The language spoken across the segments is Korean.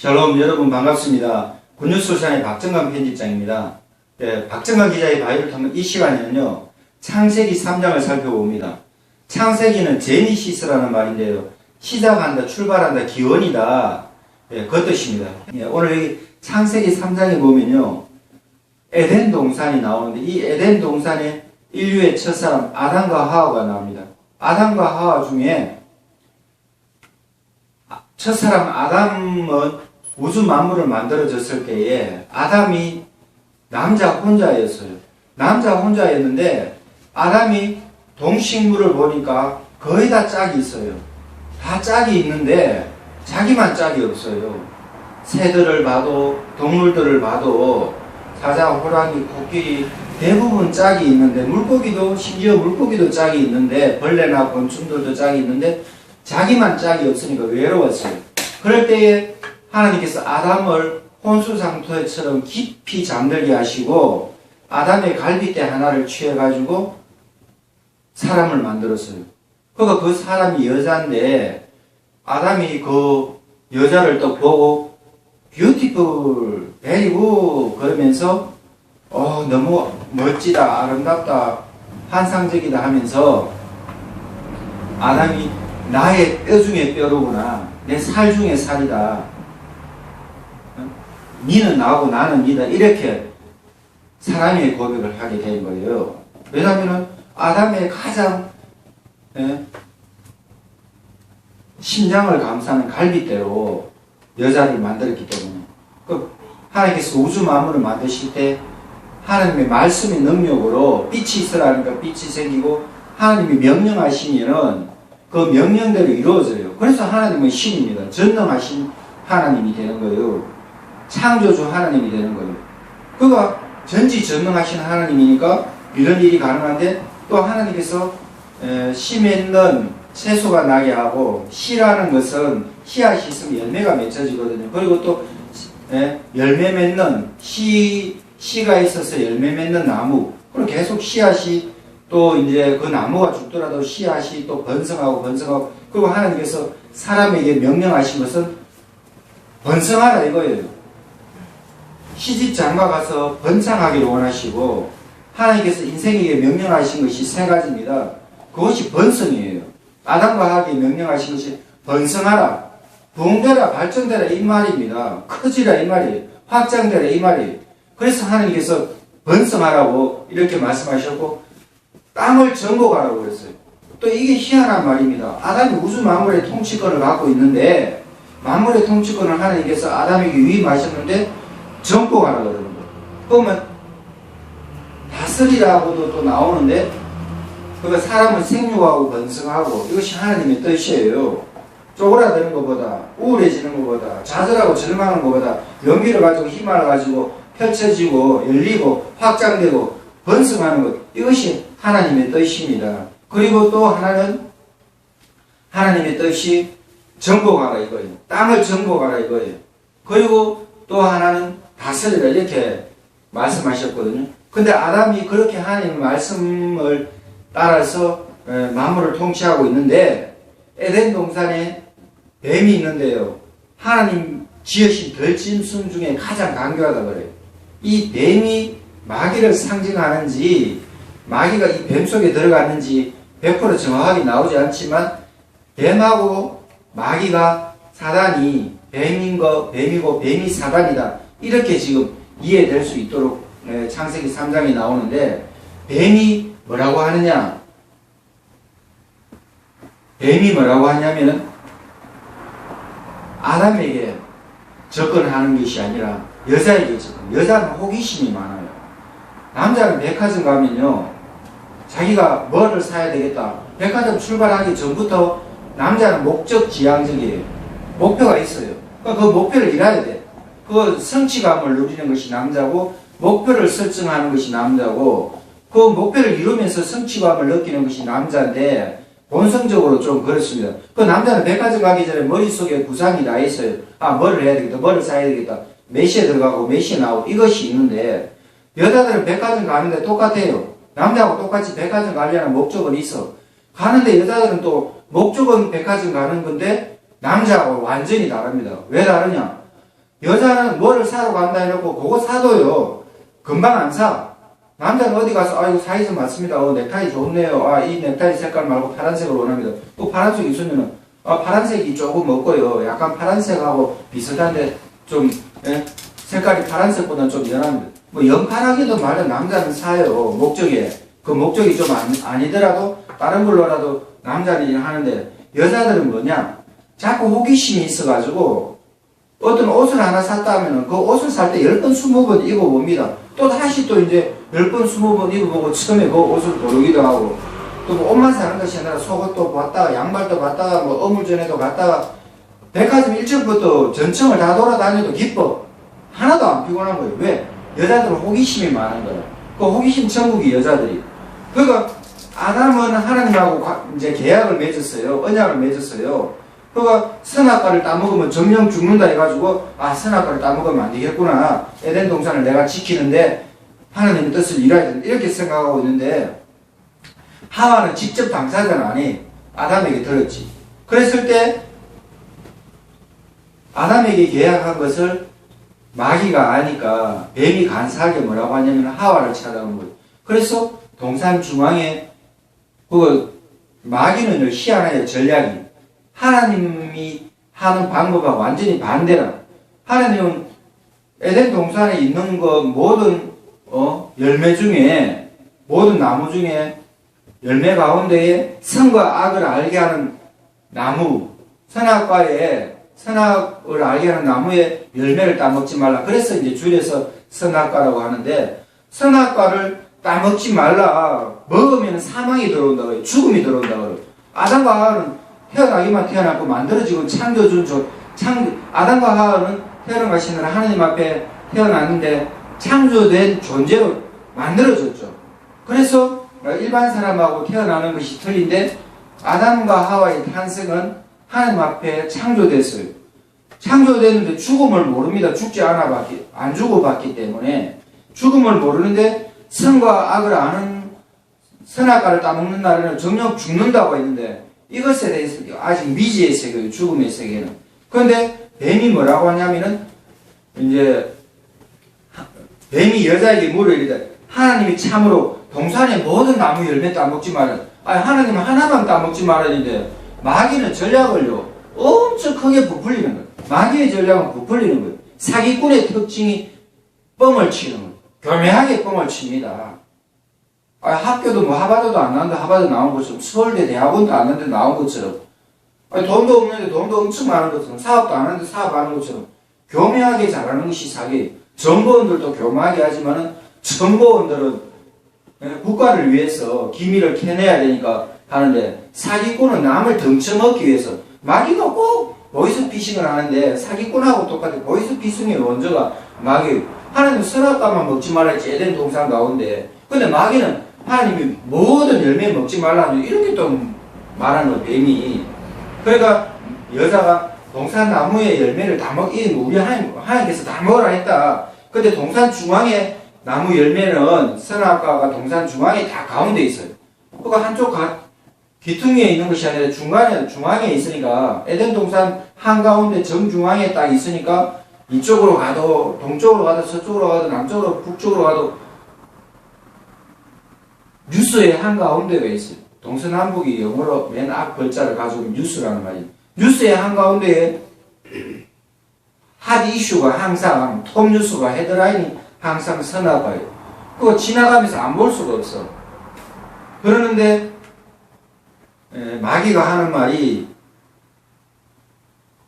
샬롬 여러분 반갑습니다. 군유술산의 박정관 편집장입니다. 예, 박정관 기자의 바이를 통한 이 시간에는요. 창세기 3장을 살펴봅니다. 창세기는 제니시스라는 말인데요. 시작한다, 출발한다, 기원이다. 예, 그 뜻입니다. 예, 오늘 여기 창세기 3장에 보면요. 에덴 동산이 나오는데 이 에덴 동산에 인류의 첫사람 아담과 하와가 나옵니다. 아담과 하와 중에 첫사람 아담은 우주 만물을 만들어졌을 때에 아담이 남자 혼자였어요. 남자 혼자였는데 아담이 동식물을 보니까 거의 다 짝이 있어요. 다 짝이 있는데 자기만 짝이 없어요. 새들을 봐도 동물들을 봐도 사자, 호랑이, 코끼리 대부분 짝이 있는데 물고기도 심지어 물고기도 짝이 있는데 벌레나 곤충들도 짝이 있는데 자기만 짝이 없으니까 외로웠어요. 그럴 때에 하나님께서 아담을 혼수상토처럼 깊이 잠들게 하시고 아담의 갈비뼈 하나를 취해가지고 사람을 만들었어요. 그러니까 그 사람이 여자인데 아담이 그 여자를 또 보고 뷰티풀, 베리구 그러면서 어 너무 멋지다, 아름답다, 환상적이다 하면서 아담이 나의 뼈 중에 뼈로구나, 내 살 중에 살이다. 어? 니는 나고 나는 니다 이렇게 사랑의 고백을 하게 된 거예요. 왜냐하면 아담의 가장 예, 심장을 감싸는 갈비대로 여자를 만들었기 때문에 그 하나님께서 우주 만물을 만드실 때 하나님의 말씀의 능력으로 빛이 있으라니까 빛이 생기고 하나님이 명령하시면은 그 명령대로 이루어져요. 그래서 하나님은 신입니다. 전능하신 하나님이 되는 거예요. 창조주 하나님이 되는 거예요. 그가 전지전능하신 하나님이니까 이런 일이 가능한데 또 하나님께서 에, 씨 맺는 채소가 나게 하고 씨라는 것은 씨앗이 있으면 열매가 맺혀지거든요. 그리고 또 에, 열매 맺는 씨 씨가 있어서 열매 맺는 나무. 그리고 계속 씨앗이 또 이제 그 나무가 죽더라도 씨앗이 또 번성하고 번성하고 그리고 하나님께서 사람에게 명령하신 것은 번성하라 이거예요. 시집 장가 가서 번창하기를 원하시고 하나님께서 인생에게 명령하신 것이 세 가지입니다. 그것이 번성이에요. 아담과 하게 명령하신 것이 번성하라, 부흥되라, 발전되라 이 말입니다. 커지라 이 말이에요. 확장되라 이 말이에요. 그래서 하나님께서 번성하라고 이렇게 말씀하셨고 땅을 정복하라고 그랬어요. 또 이게 희한한 말입니다. 아담이 우주 만물의 통치권을 갖고 있는데 만물의 통치권을 하나님께서 아담에게 위임하셨는데 정복하라고 그러는 거예요. 그러면 다스리라고도 또 나오는데 그 사람은 생육하고 번성하고 이것이 하나님의 뜻이에요. 쪼그라드는 것보다 우울해지는 것보다 좌절하고 절망하는 것보다 용기를 가지고 힘을 가지고 펼쳐지고 열리고 확장되고 번성하는 것 이것이 하나님의 뜻입니다. 그리고 또 하나는 하나님의 뜻이 정복하라 이거예요. 땅을 정복하라 이거예요. 그리고 또 하나는 다스리라 이렇게 말씀하셨거든요. 근데 아담이 그렇게 하나님 말씀을 따라서 에, 만물을 통치하고 있는데 에덴 동산에 뱀이 있는데요. 하나님 지으신 덜짐승 중에 가장 강교하다 그래요. 이 뱀이 마귀를 상징하는지 마귀가 이 뱀 속에 들어갔는지 100% 정확하게 나오지 않지만 뱀하고 마귀가 사단이 뱀인 거 뱀이고 뱀이 사단이다 이렇게 지금 이해될 수 있도록 에, 창세기 3장에 나오는데 뱀이 뭐라고 하느냐? 뱀이 뭐라고 하냐면은 아담에게 접근하는 것이 아니라 여자에게 접근 여자는 호기심이 많아요. 남자는 백화점 가면요 자기가 뭐를 사야 되겠다. 백화점 출발하기 전부터 남자는 목적 지향적이에요. 목표가 있어요. 그러니까 그 목표를 이뤄야 돼. 그 성취감을 누리는 것이 남자고 목표를 설정하는 것이 남자고 그 목표를 이루면서 성취감을 느끼는 것이 남자인데 본성적으로 좀 그렇습니다. 그 남자는 백화점 가기 전에 머릿속에 구상이 나 있어요. 아, 뭐를 해야 되겠다. 뭐를 사야 되겠다. 몇 시에 들어가고 몇 시에 나오고 이것이 있는데 여자들은 백화점 가는데 똑같아요. 남자하고 똑같이 백화점 가려는 목적은 있어. 가는데 여자들은 또 목적은 백화점 가는 건데 남자하고 완전히 다릅니다. 왜 다르냐? 여자는 뭐를 사러 간다 해놓고 그거 사도요. 금방 안 사. 남자는 어디 가서 아이고 사이즈 맞습니다. 어, 넥타이 좋네요. 아, 이 넥타이 색깔 말고 파란색을 원합니다. 또 파란색 있으면은 아, 파란색이 조금 없고요. 약간 파란색하고 비슷한데 좀 예? 색깔이 파란색보다 좀 연합니다. 뭐 연판하기도 말은 남자는 사요. 목적에. 그 목적이 좀 아니, 아니 더라도 다른 걸로라도 남자는 하는데 여자들은 뭐냐? 자꾸 호기심이 있어가지고 어떤 옷을 하나 샀다 하면은 그 옷을 살 때 10번, 20번 입어봅니다. 또 다시 또 이제 10번, 20번 입어보고 처음에 그 옷을 고르기도 하고 또 뭐 옷만 사는 것이 아니라 속옷도 봤다가 양말도 봤다가 뭐 어물전에도 갔다가 백화점 1층부터 전층을 다 돌아다녀도 기뻐. 하나도 안 피곤한 거예요. 왜? 여자들은 호기심이 많은 거예요. 그 호기심 천국이 여자들이. 그러니까 아담은 하나님하고 과- 이제 계약을 맺었어요. 언약을 맺었어요. 그러니까 선악과를 따먹으면 정령 죽는다 해가지고 아 선악과를 따먹으면 안 되겠구나. 에덴 동산을 내가 지키는데 하나님의 뜻을 이뤄야 된다. 이렇게 생각하고 있는데 하와는 직접 당사자는 아니 아담에게 들었지. 그랬을 때 아담에게 계약한 것을 마귀가 아니까 뱀이 간사하게 뭐라고 하냐면 하와를 찾아온 거예요. 그래서 동산 중앙에 그 마귀는 희한해요 전략이 하나님이 하는 방법과 완전히 반대라. 하나님은 에덴 동산에 있는 것 모든 어, 열매 중에 모든 나무 중에 열매 가운데에 선과 악을 알게 하는 나무 선악과에 선악을 알게 하는 나무에 열매를 따먹지 말라. 그래서 이제 줄여서 선악과라고 하는데 선악과를 따먹지 말라. 먹으면 사망이 들어온다고요. 죽음이 들어온다고요. 아담과 하와는 태어나기만 태어났고 만들어지고 창조준 조, 창, 아담과 하와는 태어나가시는 하나님 앞에 태어났는데 창조된 존재로 만들어졌죠. 그래서 일반 사람하고 태어나는 것이 틀린데 아담과 하와의 탄생은 하나님 앞에 창조됐어요. 창조됐는데 죽음을 모릅니다. 죽지 않아 봤기, 안 죽어 봤기 때문에 죽음을 모르는데 선과 악을 아는 선악과를 따먹는 날에는 정녕 죽는다고 했는데 이것에 대해서 아직 미지의 세계예요. 죽음의 세계는. 그런데 뱀이 뭐라고 하냐면은 이제 뱀이 여자에게 물을 이르되 하나님이 참으로 동산의 모든 나무 열매 따먹지 말아. 아니 하나님은 하나만 따먹지 말았는데 마귀는 전략을요 엄청 크게 부풀리는 거예요. 마귀의 전략은 부풀리는 거예요. 사기꾼의 특징이 뻥을 치는 거예요. 교묘하게 뻥을 칩니다. 아, 학교도 뭐 하바드도 안 나왔는데 하바드 나온 것처럼 서울대 대학원도 안 나왔는데 나온 것처럼. 아니, 돈도 없는데 돈도 엄청 많은 것처럼 사업도 안 하는데 사업하는 것처럼 교묘하게 잘하는 것이 사기. 정보원들도 교묘하게 하지만은 정보원들은 국가를 위해서 기밀을 캐내야 되니까 하는데 사기꾼은 남을 덩쳐먹기 위해서 마귀가 꼭 보이스 피싱을 하는데 사기꾼하고 똑같아. 보이스 피싱의 원조가 마귀 하나님 선악과만 먹지 말라 에덴 동산 가운데. 근데 마귀는 하나님이 모든 열매 먹지 말라 이렇게 또 말하는 거 뱀이 그러니까 여자가 동산 나무의 열매를 다 먹, 이 우리 하나님, 하나님께서 다 먹으라 했다. 근데 동산 중앙에 나무 열매는 선악과가 동산 중앙에 다 가운데 있어요. 그거 한쪽 가, 귀퉁이에 있는 것이 아니라 중간에, 중앙에 있으니까 에덴 동산 한가운데 정중앙에 딱 있으니까 이쪽으로 가도, 동쪽으로 가도, 서쪽으로 가도, 남쪽으로, 북쪽으로 가도 뉴스의 한가운데가 있어요. 동서남북이 영어로 맨 앞 글자를 가지고 뉴스라는 말이에요. 뉴스의 한가운데에 핫 이슈가 항상 톱 뉴스가 헤드라인이 항상 선악과예요. 그거 지나가면서 안 볼 수가 없어. 그러는데 에, 마귀가 하는 말이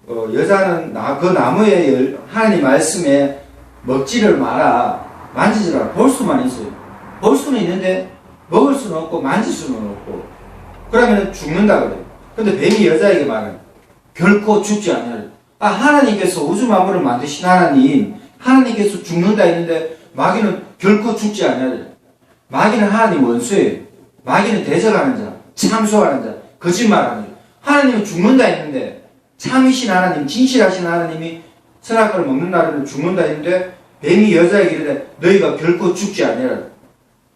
어, 여자는 나, 그 나무의 열, 하나님 말씀에 먹지를 마라 만지지 마라 볼 수만 있어요. 볼 수는 있는데 먹을 수는 없고 만질 수는 없고 그러면 죽는다 그래요. 근데 뱀이 여자에게 말은 결코 죽지 않냐. 아 하나님께서 우주 만물을 만드신 하나님 하나님께서 죽는다 했는데 마귀는 결코 죽지 않냐. 마귀는 하나님 원수예요. 마귀는 대적하는 자, 참소하는 자, 거짓말하는 자. 하나님은 죽는다 했는데 참이신 하나님, 진실하신 하나님이 선악과를 먹는 날에는 죽는다 했는데 뱀이 여자에게 이르되 너희가 결코 죽지 않냐라.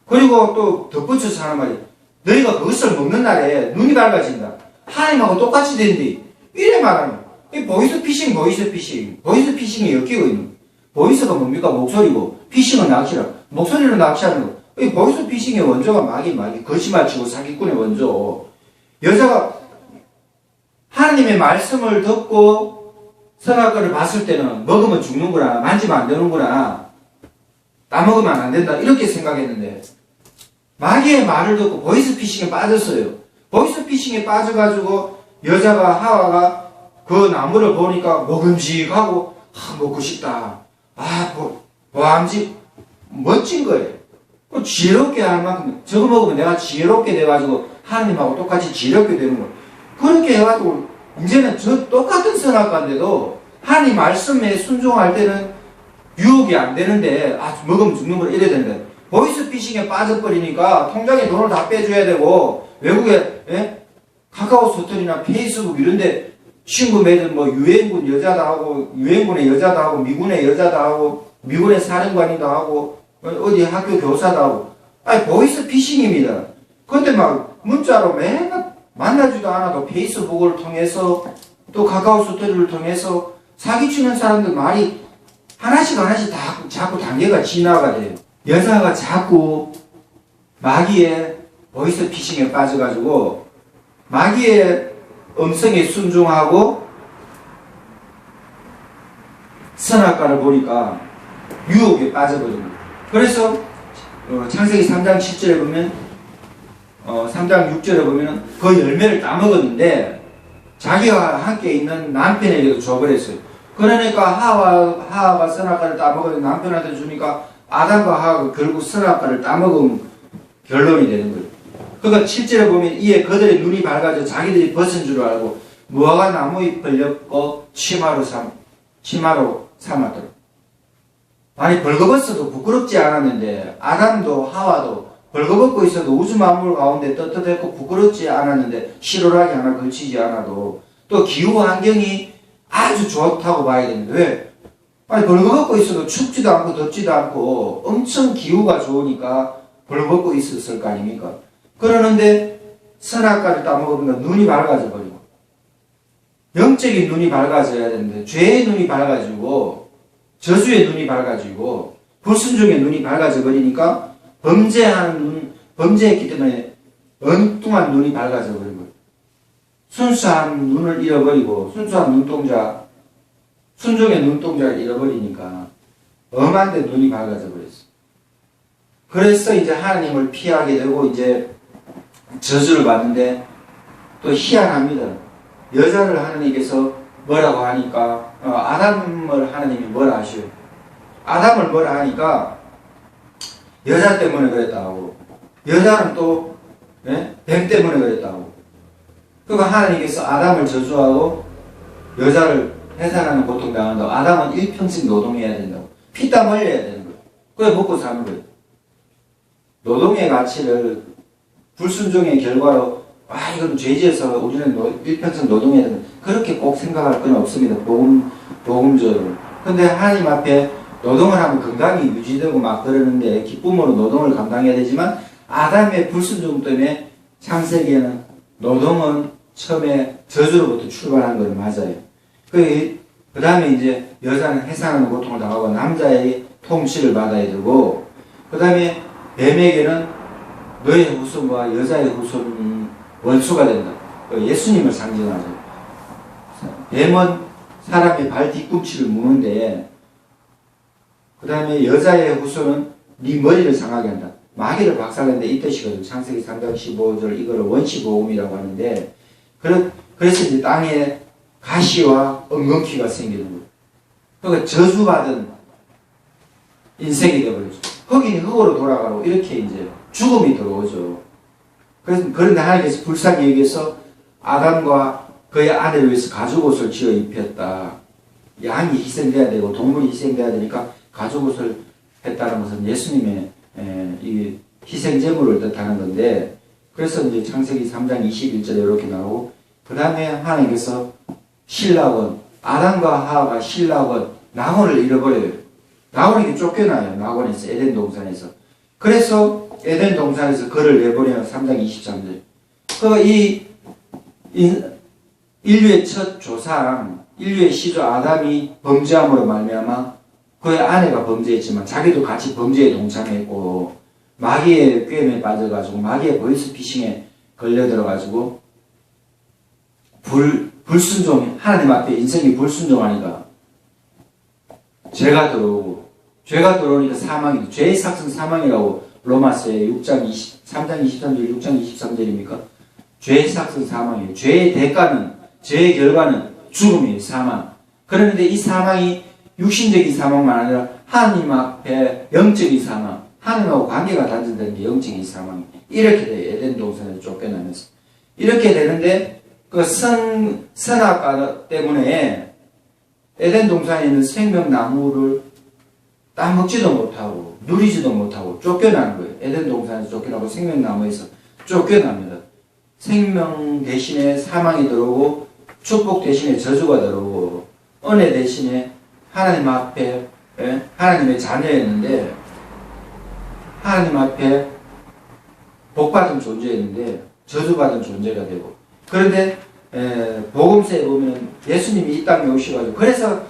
그리고 또 덧붙여서 하는 말이 너희가 그것을 먹는 날에 눈이 밝아진다. 하나님하고 똑같이 된디. 이래 거야. 이 보이스 피싱, 보이스 피싱. 보이스 피싱이 엮이고 있는. 보이스가 뭡니까? 목소리고, 피싱은 낚시라. 목소리로 낚시하는 거. 이 보이스 피싱의 원조가 마귀, 마귀. 거짓말 치고 사기꾼의 원조. 여자가 하나님의 말씀을 듣고 선악과를 봤을 때는 먹으면 죽는구나. 만지면 안 되는구나. 따먹으면 안 된다. 이렇게 생각했는데, 마귀의 말을 듣고 보이스 피싱에 빠졌어요. 보이스 피싱에 빠져가지고 여자가 하와가 그 나무를 보니까 먹음직하고 아, 먹고 싶다. 아, 뭐, 보암직 멋진 거예요. 그 지혜롭게 할 만큼 저거 먹으면 내가 지혜롭게 돼가지고 하나님하고 똑같이 지혜롭게 되는 거예요. 그렇게 해가지고 이제는 저 똑같은 선악과인데도 하나님 말씀에 순종할 때는 유혹이 안 되는데 아 먹으면 죽는 걸 이래야 되는데 보이스 피싱에 빠져버리니까 통장에 돈을 다 빼줘야 되고 외국에 예? 카카오 스토리나 페이스북 이런데 친구 맺은 뭐 유엔군 여자도 하고 유엔군의 여자도 하고 미군의 여자도 하고 미군의 사령관이도 하고 어, 어디 학교 교사도 하고 아니 보이스 피싱입니다. 근데 막 문자로 맨날 만나지도 않아도 페이스북을 통해서 또 카카오 스토리를 통해서 사기치는 사람들 말이 하나씩 하나씩 다 자꾸 단계가 진화가 돼요. 여자가 자꾸 마귀의 보이스 피싱에 빠져가지고 마귀의 음성에 순종하고 선악과를 보니까 유혹에 거예요. 그래서 어, 창세기 3장 7절에 보면 어, 3장 6절에 보면 그 열매를 따먹었는데 자기와 함께 있는 남편에게도 줘버렸어요. 그러니까 하와, 하와가 선악과를 따먹었는데 남편한테 주니까 아담과 하와가 결국 선악과를 따먹은 결론이 되는 거예요. 그러니까 7절에 보면 이에 그들의 눈이 밝아져 자기들이 벗은 줄 알고 무화과 나무에 벌렸고 치마로 삼 치마로 삼았더라. 아니 벌거벗어도 부끄럽지 않았는데 아담도 하와도 벌거벗고 있어도 우주 만물 가운데 떳떳했고 부끄럽지 않았는데 실오라기 하나 걸치지 않아도 또 기후 환경이 아주 좋다고 봐야 됩니다. 왜? 아니 벌거벗고 있어도 춥지도 않고 덥지도 않고 엄청 기후가 좋으니까 벌거벗고 있었을 거 아닙니까? 그러는데 선악과를 따먹으니까 눈이 밝아져 버리고 영적인 눈이 밝아져야 되는데 죄의 눈이 밝아지고 저주의 눈이 밝아지고 불순종의 눈이 밝아져 버리니까 범죄한 눈, 범죄했기 때문에 엉뚱한 눈이 밝아져 버린 거예요. 순수한 눈을 잃어버리고 순수한 눈동자, 순종의 눈동자를 잃어버리니까 엄한데 눈이 밝아져 버렸어. 그래서 이제 하나님을 피하게 되고 이제 저주를 받는데 또 희한합니다. 여자를 하나님께서 뭐라고 하니까 어, 아담을 하나님이 뭐라 하시오? 아담을 뭐라 하니까 여자 때문에 그랬다고 여자는 또 예? 뱀 때문에 그랬다고 그러니까 하나님께서 아담을 저주하고 여자를 해산하는 고통 당한다고 아담은 일평생 노동해야 된다고. 피땀 흘려야 되는 거예요 그래 먹고 사는 거예요 노동의 가치를 불순종의 결과로 아 이건 죄지어서 우리는 노- 일평생 노동해야 된다. 그렇게 꼭 생각할 건 없습니다. 복음 복음적으로 근데 하나님 앞에 노동을 하면 건강이 유지되고 막 그러는데 기쁨으로 노동을 감당해야 되지만 아담의 불순종 때문에 창세기에는 노동은 처음에 저주로부터 출발한 건 맞아요. 그, 그 다음에 이제 여자는 해산하는 고통을 당하고 남자의 통치를 받아야 되고 그 다음에 뱀에게는 너의 후손과 여자의 후손이 원수가 된다. 그 예수님을 상징하죠. 뱀은 사람의 발 뒤꿈치를 무는데 그 다음에 여자의 후손은 네 머리를 상하게 한다. 마귀를 박살낸데 이 뜻이거든요. 창세기 3장 15절 이거를 원시 보험이라고 하는데 그래, 그래서 이제 땅에 가시와 엉겅퀴가 생기는 거예요. 그러니까 저주받은 인생이 되어버렸죠. 흙이 흙으로 돌아가고 이렇게 이제 죽음이 들어오죠. 그래서 그런데 하나님께서 불쌍히 여기서 아담과 그의 아내를 위해서 가죽옷을 지어 입혔다. 양이 희생돼야 되고 동물이 희생돼야 되니까 가죽옷을 했다는 것은 예수님의 에, 이 희생 제물을 뜻하는 건데 그래서 이제 창세기 3장 21절에 이렇게 나오고 그 다음에 하나님께서 신락은 아담과 하와가 신락은 낙원을 잃어버려요. 낙원에게 쫓겨나요. 낙원에서 에덴 동산에서. 그래서 에덴 동산에서 그를 내보내요. 3장 23절. 그이 인류의 첫 조상 인류의 시조 아담이 범죄함으로 말미암아 그의 아내가 범죄했지만 자기도 같이 범죄에 동참했고 마귀의 꾀임에 빠져가지고 마귀의 보이스피싱에 걸려들어가지고 불 불순종 하나님 앞에 인생이 불순종하니까 죄가 들어오고 죄가 들어오니까 사망이 죄의 삭은 사망이라고 로마서의 6장 20, 3장 23절 6장 23절입니까? 죄의 삭은 사망이에요. 죄의 대가는 죄의 결과는 죽음이에요. 사망. 그런데 이 사망이 육신적인 사망만 아니라 하나님 앞에 영적인 사망, 하나님하고 관계가 단절되는 게 영적인 사망이에요. 이렇게 돼요. 에덴 동산에 쫓겨나면서. 이렇게 되는데 그 선, 선악과 때문에 에덴 동산에 있는 생명나무를 따먹지도 못하고 누리지도 못하고 쫓겨나는 거예요. 에덴 동산에서 쫓겨나고 생명나무에서 쫓겨납니다. 생명 대신에 사망이 들어오고 축복 대신에 저주가 들어오고 은혜 대신에 하나님 앞에 예? 하나님의 자녀였는데 하나님 앞에 복받은 존재였는데 저주받은 존재가 되고 그런데 에, 복음서에 보면 예수님이 이 땅에 오셔가지고 그래서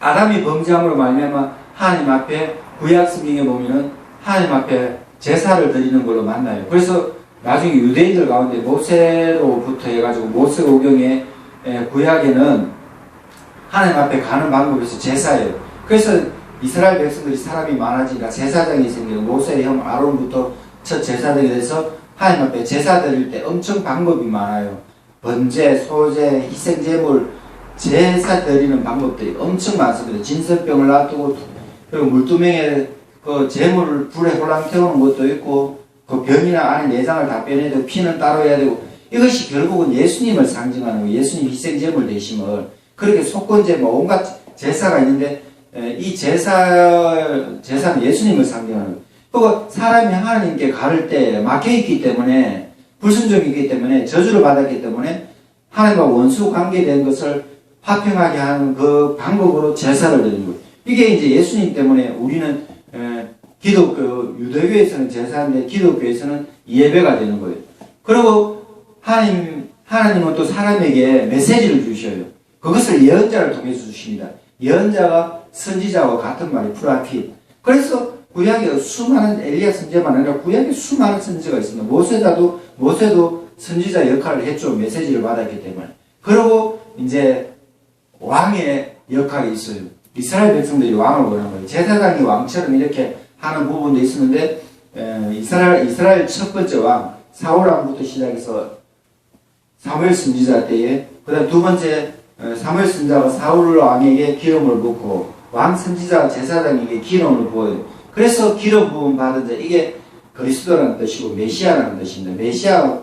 아담이 범죄함으로 말미암아 하나님 앞에 구약 성경에 보면은 하나님 앞에 제사를 드리는 걸로 만나요. 그래서 나중에 유대인들 가운데 모세로부터 해가지고 모세오경의 에, 구약에는 하나님 앞에 가는 있어 제사예요. 그래서 이스라엘 백성들이 사람이 많아지니까 제사장이 생기고 모세의 형 아론부터 첫 제사장이 돼서 하나님 앞에 제사 드릴 때 엄청 방법이 많아요. 번제, 소제, 희생제물, 제사 드리는 방법들이 엄청 많습니다. 진설병을 놔두고 그리고 물두멍에 그 제물을 불에 홀랑 태우는 것도 있고 그 병이나 안에 내장을 다 되고 피는 따로 해야 되고 이것이 결국은 예수님을 상징하는. 예수님 희생제물 되심을 그렇게 속건제 뭐 온갖 제사가 있는데 에, 이 제사 제사는 예수님을 상징하는. 그리고 사람이 하나님께 가를 때 막혀 있기 때문에 불순종이기 때문에 저주를 받았기 때문에 하나님과 원수 관계된 것을 화평하게 하는 그 방법으로 제사를 드리는 거예요. 이게 이제 예수님 때문에 우리는 에, 기독교 유대교에서는 제사인데 기독교에서는 예배가 되는 거예요. 그리고 하나님 하나님은 또 사람에게 메시지를 주셔요. 그것을 예언자를 통해서 주십니다. 예언자가 선지자와 같은 말이 프라핏. 그래서 구약에 수많은 엘리야 선지자만 아니라 구약에 수많은 선지자가 있습니다. 모세자도 모세도 선지자 역할을 했죠. 메시지를 받았기 때문에. 그리고 이제 왕의 역할이 있어요. 이스라엘 백성들이 왕을 원한 거예요. 제사장이 왕처럼 이렇게 하는 부분도 있었는데 에, 이스라엘 이스라엘 첫 번째 왕 사울 왕부터 시작해서 사무엘 선지자 때에 그다음 두 번째 에, 사무엘 선지자가 사울 왕에게 기름을 붓고 왕 선지자 제사장에게 기름을 부어요. 그래서 기름 부음 받은 자 이게 그리스도라는 뜻이고 메시아라는 뜻입니다. 메시아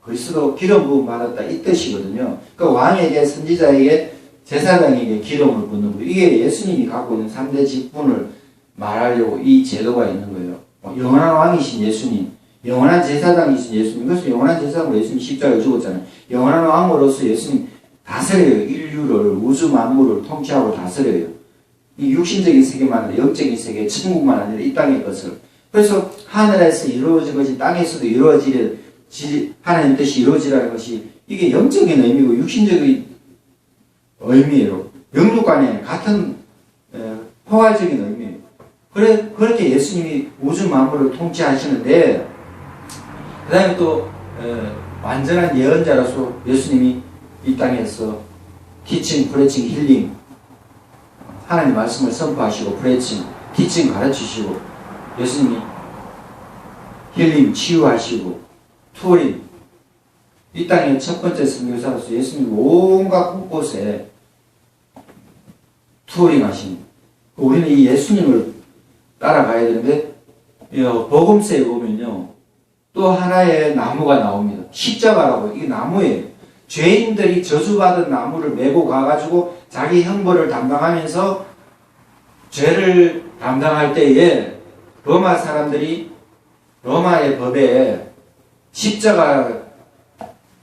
그리스도 기름 부음 받았다 이 뜻이거든요. 그 왕에게 선지자에게 제사장에게 기름을 붓는 거 이게 예수님이 갖고 있는 3대 직분을 말하려고 이 제도가 있는 거예요. 어, 영원한 왕이신 예수님, 영원한 제사장이신 예수님, 그래서 영원한 제사장으로 예수님 십자가를 죽었잖아요. 영원한 왕으로서 예수님 다스려요. 인류를, 우주 만물을 통치하고 다스려요. 이 육신적인 세계만 아니라 영적인 세계, 천국만 아니라 이 땅의 것을. 그래서 하늘에서 이루어진 것이 땅에서도 이루어지려, 하나님 뜻이 이루어지라는 것이 이게 영적인 의미고 육신적인 의미로 영육 간에 같은 에, 포괄적인 의미예요. 그래 그렇게 예수님이 우주 만물을 통치하시는데 그다음에 또 에, 완전한 예언자로서 예수님이 이 땅에서 티칭, 프레칭, 힐링 하나님 말씀을 선포하시고 프레칭, 티칭 가르치시고 예수님이 힐링 치유하시고 투어링 이 땅의 첫 번째 선교사로서 예수님 온갖 곳곳에 투어링 하십니다. 우리는 이 예수님을 따라가야 되는데, 어, 복음서에 보면요. 또 하나의 나무가 나옵니다. 십자가라고, 이게 나무예요. 죄인들이 저주받은 나무를 메고 가가지고 자기 형벌을 담당하면서 죄를 담당할 때에 로마 사람들이 로마의 법에 십자가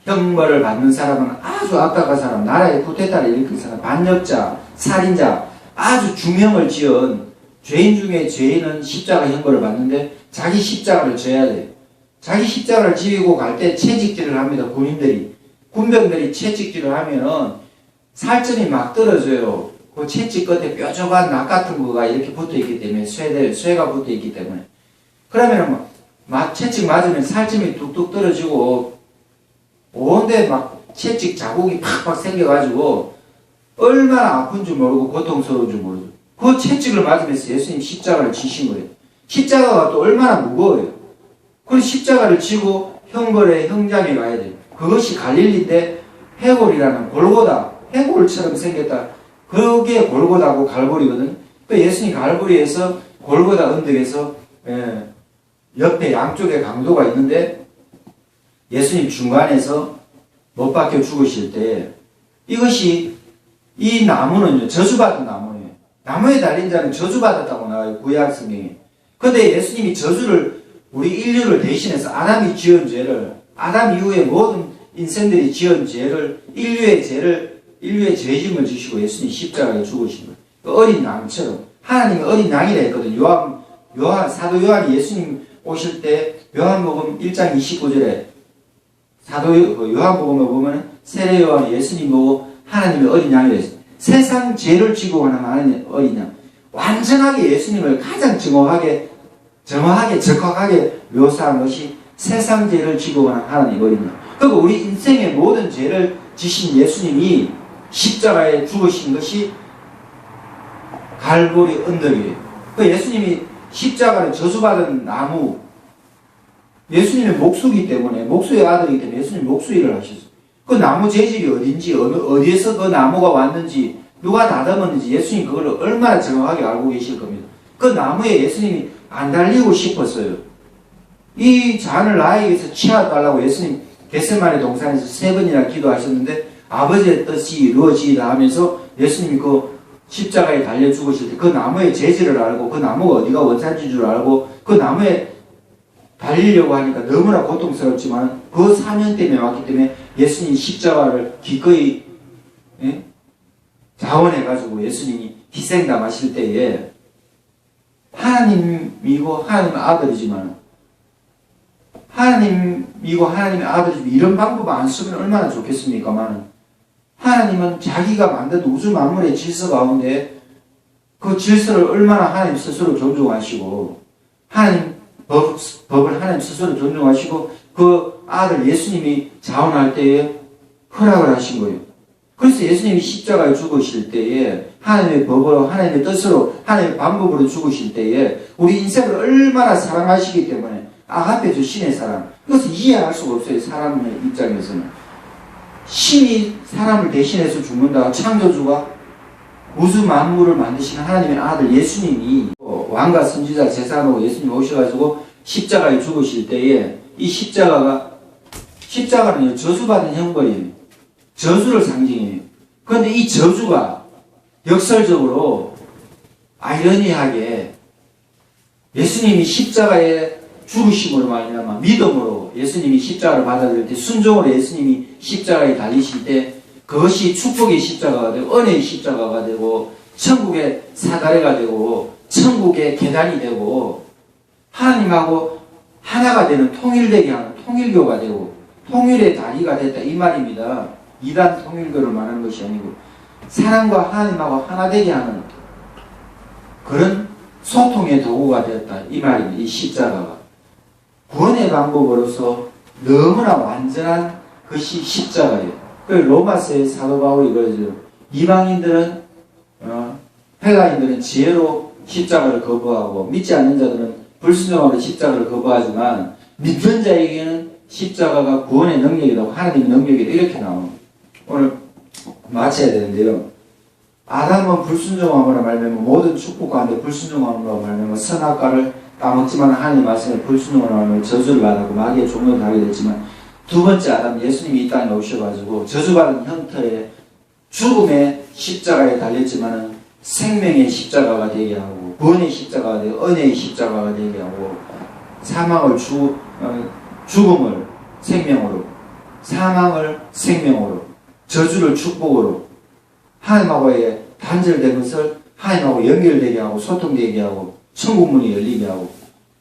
형벌을 받는 사람은 아주 악각한 사람, 나라의 쿠데타를 일으킨 사람, 반역자, 살인자, 아주 중형을 지은 죄인 중에 죄인은 십자가 형벌을 받는데 자기 십자가를 져야 돼요. 자기 십자가를 지고 갈 때 채찍질을 합니다. 군인들이. 군병들이 채찍질을 하면은 살점이 막 떨어져요. 그 채찍 끝에 뾰족한 낙 같은 거가 이렇게 붙어 있기 때문에 쇠들 쇠가 붙어 있기 때문에 그러면은 막, 막 채찍 맞으면 살점이 뚝뚝 떨어지고 온데 막 채찍 자국이 팍팍 생겨가지고 얼마나 아픈 줄 모르고 고통스러운 줄 모르죠. 그 채찍을 맞으면서 예수님 십자가를 지신 거예요. 십자가가 또 얼마나 무거워요. 그 십자가를 지고 형벌의 형장에 가야 돼요. 그것이 갈릴리인데 해골이라는 골고다 해골처럼 생겼다. 그게 골고다고 갈고리거든. 또 예수님 갈고리에서 골고다 언덕에서 예, 옆에 양쪽에 강도가 있는데 예수님 중간에서 못 박혀 죽으실 때 이것이 이 나무는요 저주받은 나무예요. 나무에 달린 자는 저주받았다고 나와요 구약 성경에. 근데 예수님이 저주를 우리 인류를 대신해서 아담이 지은 죄를 아담 이후에 모든 인생들이 지은 죄를 인류의 죄를 인류의 죄짐을 지시고 예수님 십자가에 죽으신 거예요. 그 어린 양처럼 하나님이 어린 양이라 했거든. 요한 요한 사도 요한이 예수님 오실 때 요한복음 1장 29절에 사도 그 요한복음에 보면 세례 요한이 예수님 보고 하나님의 어린 양이라 했어요. 세상 죄를 지고 가는 하나님의 어린 양. 완전하게 예수님을 가장 정확하게 정확하게 적확하게 묘사한 것이 세상 죄를 지고 가는 하나님 어린 양. 그리고 우리 인생의 모든 죄를 지신 예수님이 십자가에 죽으신 것이 갈보리 언덕이에요. 그 예수님이 십자가를 저주받은 나무, 예수님의 목수기 때문에, 목수의 아들이기 때문에 예수님 목수일을 하셨어요. 그 나무 재질이 어딘지, 어느, 어디에서 그 나무가 왔는지, 누가 다듬었는지 예수님 그걸 얼마나 정확하게 알고 계실 겁니다. 그 나무에 예수님이 안 달리고 싶었어요. 이 잔을 나에게서 취하달라고 예수님 겟세마네 동산에서 세 번이나 기도하셨는데 아버지의 뜻이 이루어지다 하면서 예수님이 그 십자가에 달려 죽으실 때 그 나무의 재질을 알고 그 나무가 어디가 원산지인 줄 알고 그 나무에 달리려고 하니까 너무나 고통스럽지만 그 사명 때문에 왔기 때문에 예수님 십자가를 기꺼이 예? 자원해가지고 예수님이 희생담하실 때에 하나님이고 하나님의 아들이지만 하나님이고 하나님의 아들이지만 이런 방법 안 쓰면 얼마나 좋겠습니까만 하나님은 자기가 만든 우주 만물의 질서 가운데 그 질서를 얼마나 하나님 스스로 존중하시고 하나님 법, 법을 하나님 스스로 존중하시고 그 아들 예수님이 자원할 때에 허락을 하신 거예요. 그래서 예수님이 십자가에 죽으실 때에 하나님의 법으로 하나님의 뜻으로 하나님의 방법으로 죽으실 때에 우리 인생을 얼마나 사랑하시기 때문에 아가페 주 신의 사랑 이것을 이해할 수가 없어요 사람의 입장에서는 신이 사람을 대신해서 죽는다. 창조주가 우주 만물을 만드시는 하나님의 아들 예수님이 왕과 선지자 제사하고 예수님 오셔가지고 십자가에 죽으실 때에 이 십자가가 십자가는 저주받은 형벌이에요. 저주를 상징해요. 그런데 이 저주가 역설적으로 아이러니하게 예수님이 십자가에 죽으심으로 말미암아 믿음으로 예수님이 십자가를 받아들일 때 순종으로 예수님이 십자가에 달리실 때 그것이 축복의 십자가가 되고 은혜의 십자가가 되고 천국의 사다리가 되고 천국의 계단이 되고 하나님하고 하나가 되는 통일되게 하는 통일교가 되고 통일의 다리가 됐다 이 말입니다. 이단 통일교를 말하는 것이 아니고 사랑과 하나님하고 하나 되게 하는 그런 소통의 도구가 되었다 이 말입니다. 이 십자가가 구원의 방법으로서 너무나 완전한 것이 십자가예요. 그 로마서의 사도 바울이 그러죠. 이방인들은 어, 헬라인들은 지혜로 십자가를 거부하고 믿지 않는 자들은 불순종하로 십자가를 거부하지만 믿는 자에게는 십자가가 구원의 능력이라고 하나님의 능력이다 이렇게 나옵니다. 오늘 마쳐야 되는데요. 아담은 불순종함으로 말미암아 모든 축복 가운데 불순종함으로 말미암아 선악과를 따먹지만 하나님 말씀에 불순종으로 말미암아 저주를 받았고 마귀의 종을 가게 됐지만 두 번째 아담 예수님이 이 땅에 오셔가지고 저주받은 형태의 죽음의 십자가에 달렸지만은 생명의 십자가가 되게 하고 구원의 십자가가 되고 은혜의 십자가가 되게 하고 사망을 주 어, 죽음을 생명으로 사망을 생명으로 저주를 축복으로 하나님하고의 단절된 것을 하나님하고 연결되게 하고 소통되게 하고 천국문이 열리게 하고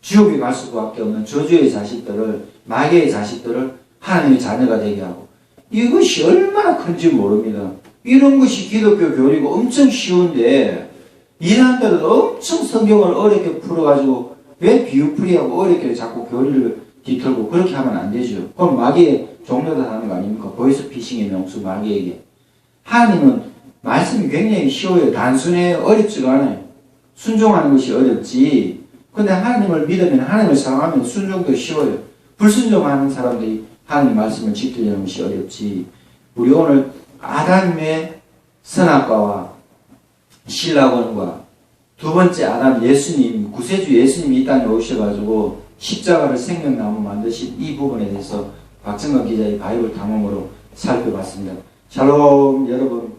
지옥에 갈 수밖에 없는 저주의 자식들을 마귀의 자식들을 하나님의 자녀가 되게 하고 이것이 얼마나 큰지 모릅니다. 이런 것이 기독교 교리고 엄청 쉬운데 이 사람들은 엄청 성경을 어렵게 풀어가지고 왜 비유풀이하고 어렵게 자꾸 교리를 뒤틀고 그렇게 하면 안 되죠. 그럼 마귀의 종료다 하는 거 아닙니까? 보이스 피싱의 명수 마귀에게. 하나님은 말씀이 굉장히 쉬워요. 단순해요. 어렵지가 않아요. 순종하는 것이 어렵지. 근데 하나님을 믿으면 하나님을 사랑하면 순종도 쉬워요. 불순종하는 사람들이 하나님 말씀을 지키려는 것이 어렵지. 우리 오늘 아담의 선악과와 신라원과 두 번째 아담 예수님, 구세주 예수님이 이 땅에 오셔가지고 십자가를 생명나무 만드신 이 부분에 대해서 박정관 기자의 바이블 탐험으로 살펴봤습니다. 샬롬 여러분